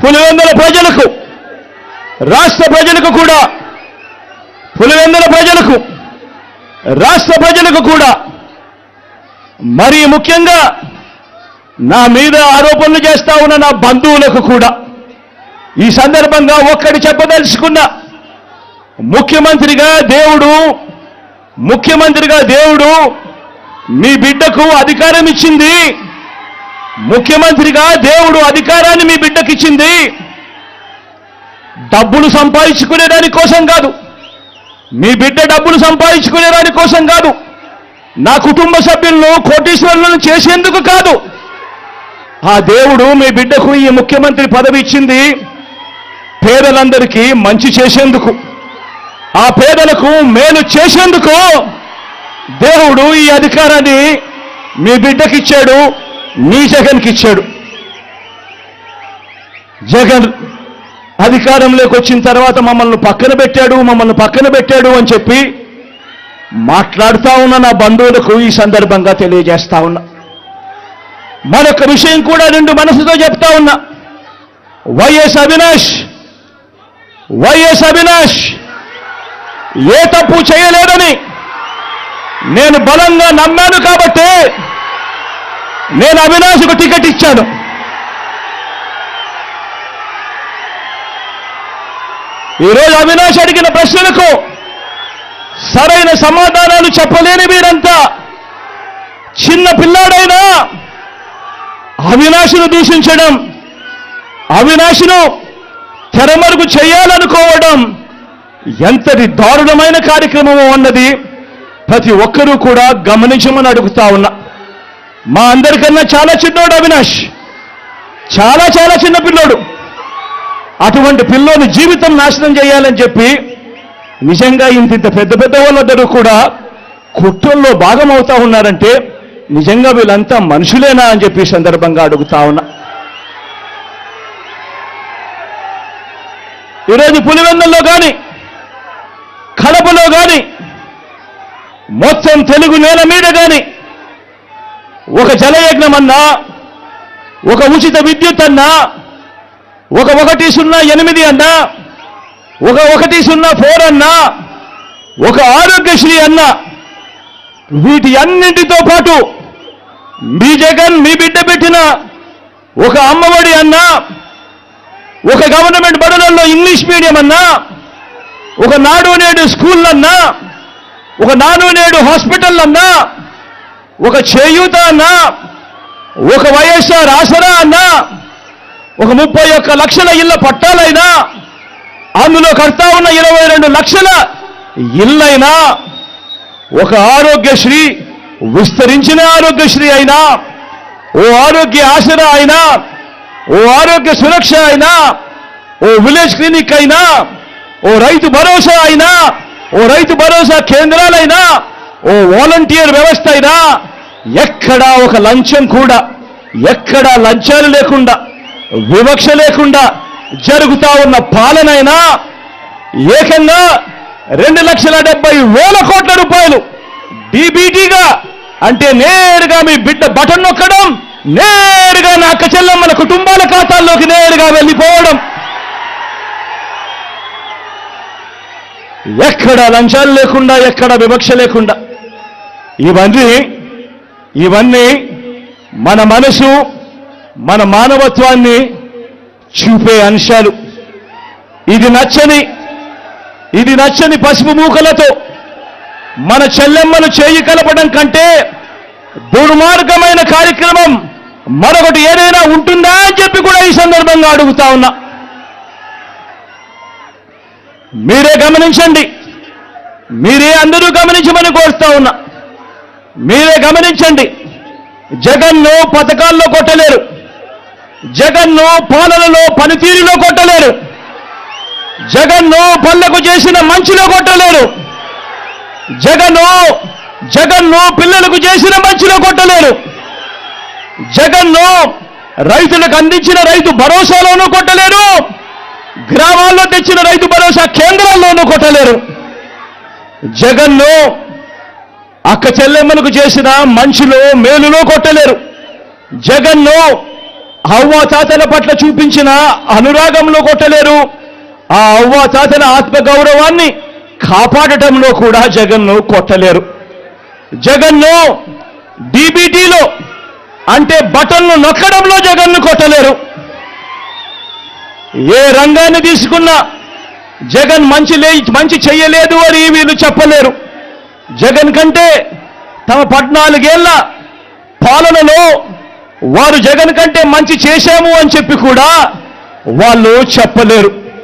పులివెందుల ప్రజలకు రాష్ట్ర ప్రజలకు కూడా పులివెందుల ప్రజలకు రాష్ట్ర ప్రజలకు కూడా మరీ ముఖ్యంగా నా మీద ఆరోపణలు చేస్తా ఉన్న నా బంధువులకు కూడా ఈ సందర్భంగా ఒక్కడి చెప్పదలుచుకున్నా. ముఖ్యమంత్రిగా దేవుడు ముఖ్యమంత్రిగా దేవుడు మీ బిడ్డకు అధికారం ఇచ్చింది. ముఖ్యమంత్రిగా దేవుడు అధికారాన్ని మీ బిడ్డకిచ్చింది. డబ్బులు సంపాదించుకునే దానికోసం కాదు. మీ బిడ్డ డబ్బులు సంపాదించుకునే దానికోసం కాదు. నా కుటుంబ సభ్యులను కోటీశ్వరులను చేసేందుకు కాదు. ఆ దేవుడు మీ బిడ్డకు ఈ ముఖ్యమంత్రి పదవి ఇచ్చింది పేదలందరికీ మంచి చేసేందుకు. ఆ పేదలకు మేలు చేసేందుకు దేవుడు ఈ అధికారాన్ని మీ బిడ్డకిచ్చాడు. మీ జగన్కి ఇచ్చాడు. జగన్ అధికారంలోకి వచ్చిన తర్వాత మమ్మల్ని పక్కన పెట్టాడు మమ్మల్ని పక్కన పెట్టాడు అని చెప్పి మాట్లాడుతూ ఉన్న నా బంధువులకు ఈ సందర్భంగా తెలియజేస్తా ఉన్నా. మరొక విషయం కూడా రెండు మనసుతో చెప్తా ఉన్నా. వైఎస్ అవినాష్ వైఎస్ అవినాష్ ఏ తప్పు చేయలేదని నేను బలంగా నమ్మాను కాబట్టి నేను అవినాష్కు టికెట్ ఇచ్చాను. ఈరోజు అవినాష్ అడిగిన ప్రశ్నలకు సరైన సమాధానాలు చెప్పలేని మీరంతా చిన్న పిల్లాడైనా అవినాశును దూషించడం అవినాశును తెరమరుగు చేయాలనుకోవడం ఎంతటి దారుణమైన కార్యక్రమం అన్నది ప్రతి ఒక్కరూ కూడా గమనించమని అడుగుతా ఉన్నా. మా అందరికన్నా చాలా చిన్నోడు అవినాష్. చాలా చాలా చిన్న పిల్లోడు. అటువంటి పిల్లోని జీవితం నాశనం చేయాలని చెప్పి నిజంగా ఇంత ఇంత పెద్ద పెద్ద వాళ్ళందరూ కూడా కుట్రల్లో భాగం అవుతా ఉన్నారంటే నిజంగా వీళ్ళంతా మనుషులేనా అని చెప్పి సందర్భంగా అడుగుతా ఉన్నా. ఈరోజు పులివెందుల్లో కానీ కడపలో కానీ మొత్తం తెలుగు నేల మీద కానీ ఒక జలయజ్ఞం అన్నా ఒక ఉచిత విద్యుత్ అన్నా ఒక ఒకటి సున్నా ఎనిమిది అన్నా ఒక ఒకటి సున్నా ఫోర్ అన్నా ఒక ఆరోగ్యశ్రీ అన్నా వీటి అన్నింటితో పాటు మీ జగన్ మీ బిడ్డ పెట్టిన ఒక అమ్మఒడి అన్నా ఒక గవర్నమెంట్ బడులలో ఇంగ్లీష్ మీడియం అన్నా ఒక నాడు నేడు స్కూల్ అన్నా ఒక నాడు నేడు హాస్పిటల్ అన్నా ఒక చేయూత అన్నా ఒక వైఎస్ఆర్ ఆసరా అన్నా ఒక ముప్పై ఒక్క లక్షల ఇళ్ళ పట్టాలైనా అందులో కడతా ఉన్న ఇరవై రెండు లక్షల ఇల్లైనా ఒక ఆరోగ్యశ్రీ విస్తరించిన ఆరోగ్యశ్రీ అయినా ఓ ఆరోగ్య ఆసరా అయినా ఓ ఆరోగ్య సురక్ష అయినా ఓ విలేజ్ క్లినిక్ అయినా ఓ రైతు భరోసా అయినా ఓ రైతు భరోసా కేంద్రాలైనా ఓ వాలంటీర్ వ్యవస్థ అయినా ఎక్కడా ఒక లంచం కూడా ఎక్కడా లంచాలు లేకుండా వివక్ష లేకుండా జరుగుతా ఉన్న పాలనైనా ఏకంగా రెండు లక్షల డెబ్బై వేల కోట్ల రూపాయలు డీబీటీగా అంటే నేరుగా మీ బిడ్డ బటన్ నొక్కడం నేరుగా నా అక్క చెల్లెమ్మల కుటుంబాల ఖాతాల్లోకి నేరుగా వెళ్ళిపోవడం. ఎక్కడ లంచాలు లేకుండా ఎక్కడ వివక్ష లేకుండా ఇవన్నీ ఇవన్నీ మన మనసు మన మానవత్వాన్ని చూపే అంశాలు. ఇది నచ్చని ఇది నచ్చని పసుపు మూకలతో మన చెల్లెమ్మను చేయి కలపడం కంటే దుర్మార్గమైన కార్యక్రమం మరొకటి ఏదైనా ఉంటుందా అని చెప్పి కూడా ఈ సందర్భంగా అడుగుతా ఉన్నా. మీరే గమనించండి. మీరే అందరూ గమనించమని కోరుతా ఉన్నా. మీరే గమనించండి జగన్ను పథకాల్లో కొట్టలేరు జగన్ను పాలనలో పనితీరులో కొట్టలేరు జగన్ను పళ్ళకు చేసిన మంచిలో కొట్టలేరు జగను జగన్ను పిల్లలకు చేసిన మంచిలో కొట్టలేరు జగన్ను రైతులకు అందించిన రైతు భరోసాలోనూ కొట్టలేరు గ్రామాల్లో తెచ్చిన రైతు భరోసా కేంద్రాల్లోనూ కొట్టలేరు జగన్ను అక్క చెల్లెమ్మలకు చేసిన మంచిలో మేలులో కొట్టలేరు. జగన్ను హవ్వ తాతల పట్ల చూపించిన అనురాగంలో కొట్టలేరు. ఆ అవ్వ తాతల ఆత్మగౌరవాన్ని కాపాడటంలో కూడా జగన్ను కొట్టలేరు. జగన్ను డీబీటీలో అంటే బటన్ను నొక్కడంలో జగన్ను కొట్టలేరు. ఏ రంగాన్ని తీసుకున్నా జగన్ మంచి లే మంచి చెయ్యలేదు అని వీళ్ళు చెప్పలేరు. జగన్ కంటే తమ పద్నాలుగేళ్ళ పాలనలో వారు జగన్ కంటే మంచి చేశాము అని చెప్పి కూడా వాళ్ళు చెప్పలేరు.